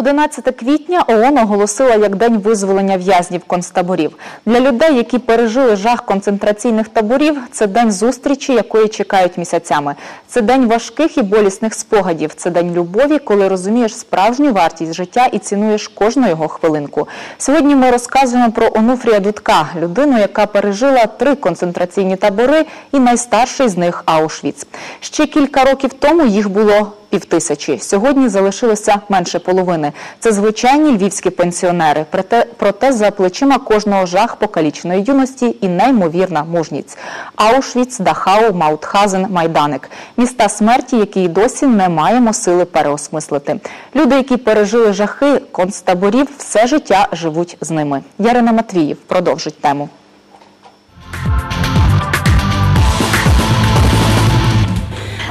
11 квітня ООН оголосила як день визволення в'язнів концтаборів. Для людей, які пережили жах концентраційних таборів, це день зустрічі, якої чекають місяцями. Це день важких і болісних спогадів. Це день любові, коли розумієш справжню вартість життя і цінуєш кожну його хвилинку. Сьогодні ми розказуємо про Онуфрія Дудка, людину, яка пережила три концентраційні табори, і найстарший з них Аушвіц. Ще кілька років тому їх було півтисячі. Сьогодні залишилося менше половини. Це звичайні львівські пенсіонери. Проте, проте за плечима кожного жах покаліченої юності і неймовірна мужність. Аушвіц, Дахау, Маутхазен, Майданик – міста смерті, які й досі не маємо сили переосмислити. Люди, які пережили жахи концтаборів, все життя живуть з ними. Ярина Матвіїв продовжить тему.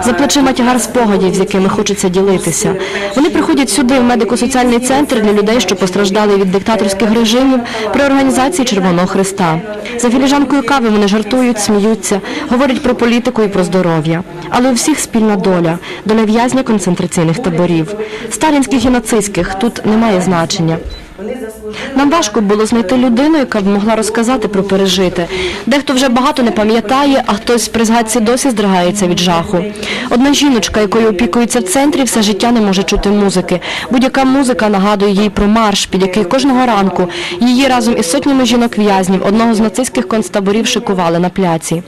За плечима тягар спогадів, з якими хочеться ділитися. Вони приходять сюди, в медико-соціальний центр для людей, що постраждали від диктаторських режимів, при організації Червоного Христа. За філіжанкою кави вони жартують, сміються, говорять про політику і про здоров'я. Але у всіх спільна доля доля в'язня концентраційних таборів. Сталінських і нацистських тут немає значення. Нам важко було знайти людину, яка б могла розказати про пережите. Дехто вже багато не пам'ятає, а хтось при згадці досі здригається від жаху. Одна жіночка, якою опікується в центрі, все життя не може чути музики. Будь-яка музика нагадує їй про марш, під який кожного ранку її разом із сотнями жінок-в'язнів одного з нацистських концтаборів шикували на пляці.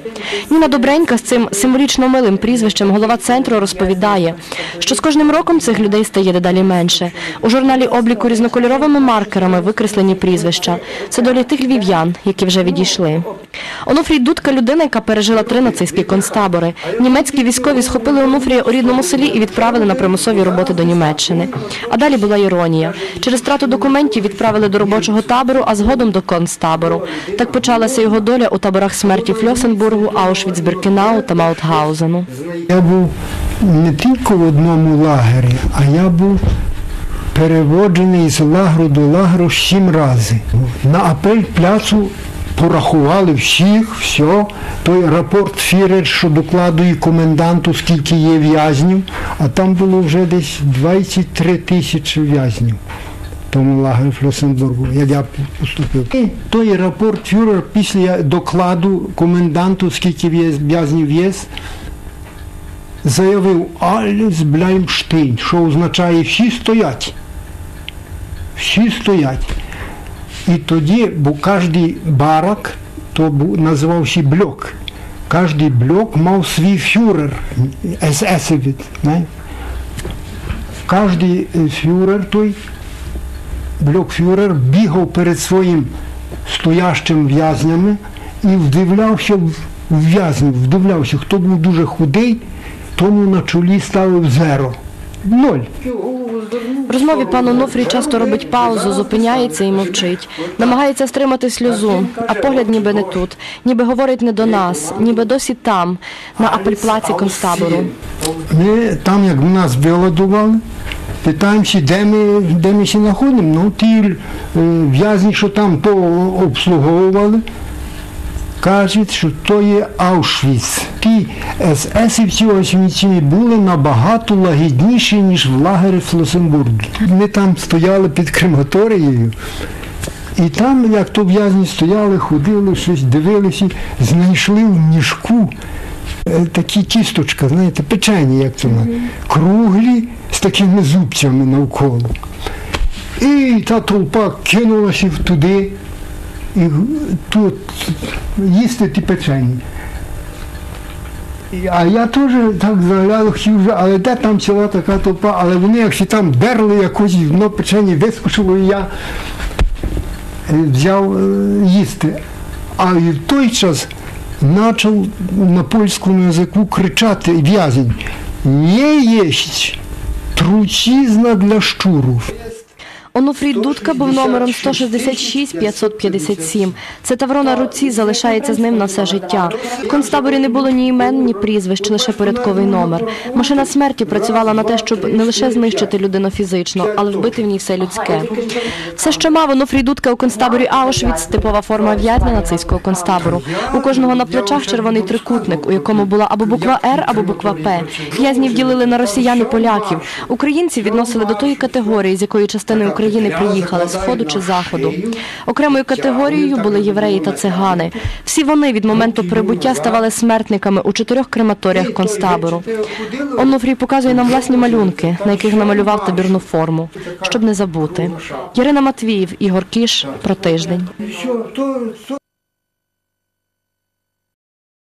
Ніна Добренька з цим символічно милим прізвищем голова центру розповідає, що з кожним роком цих людей стає дедалі менше. У журналі обліку різнокольоровими маркерами викреслені прізвища. Це долі тих львів'ян, які вже відійшли. Онуфрій Дудка – людина, яка пережила три нацистські концтабори. Німецькі військові схопили Онуфрія у рідному селі і відправили на примусові роботи до Німеччини. А далі була іронія. Через страту документів відправили до робочого табору, а згодом до концтабору. Так почалася його доля у таборах смерті Фльосенбургу, Аушвіц-Біркенау та Маутгаузену. Я був не тільки в одному лагері, а я був переводжений з лагеру до лагеру сім разів. На апель пляцу порахували всіх, все. Той рапорт фірер, що докладує коменданту, скільки є в'язнів, а там було вже десь 23 тисячі в'язнів. Тому лагері Флосенбургу, як я поступив. І той рапорт фюрер після докладу коменданту, скільки в'язнів є, заявив Аліс Бляймштейн, що означає всі стоять. Всі стоять. І тоді, бо кожен барак, то називався блок. Кожен блок мав свій фюрер, есесовець. Кожен фюрер той, блокфюрер, бігав перед своїм стоящим в'язнями і вдивлявся в в'язнів, вдивлявся, хто був дуже худий, тому на чолі ставив зеро. Ноль. В розмові пан Онуфрій часто робить паузу, зупиняється і мовчить. Намагається стримати сльозу, а погляд ніби не тут, ніби говорить не до нас, ніби досі там, на апельплаці концтабору. Ми там, як нас виладували, питаємося, де ми, де ми ще знаходимо. Ну, ті е, в'язні, що там то обслуговували, кажуть, що то є Аушвіц. Ті есесівці освіці були набагато лагідніші, ніж в лагері Флосенбург. Ми там стояли під крематорією. І там, як то в'язні стояли, ходили, щось дивилися, знайшли в мішку е, такі тісточка, знаєте, печені, як це mm круглі з такими зубцями навколо. І та толпа кинулася туди, і тут їсти ті печені. І- А я теж так заглядав, хотів, вже, але де там ціла така толпа, але вони якщо там дерли якось, воно печені вискочило, і я е, взяв е, їсти. А і в той час почав на польському язику кричати в'язень. Не єсть тручізна для щурів. Онуфрій Дудка був номером 166 557. Це тавро на руці залишається з ним на все життя. В концтаборі не було ні імен, ні прізвищ, лише порядковий номер. Машина смерті працювала на те, щоб не лише знищити людину фізично, але вбити в ній все людське. Все, що мав Онуфрій Дудка у концтаборі Аушвіц, типова форма в'язня нацистського концтабору. У кожного на плечах червоний трикутник, у якому була або буква Р, або буква П. В'язнів ділили на росіян і поляків. Українці відносили до тої категорії, з якої України приїхали сходу чи заходу. Окремою категорією були євреї та цигани. Всі вони від моменту прибуття ставали смертниками у чотирьох крематоріях концтабору. Онуфрій показує нам власні малюнки, на яких намалював табірну форму, щоб не забути. Ірина Матвіїв, Ігор Кіш про тиждень.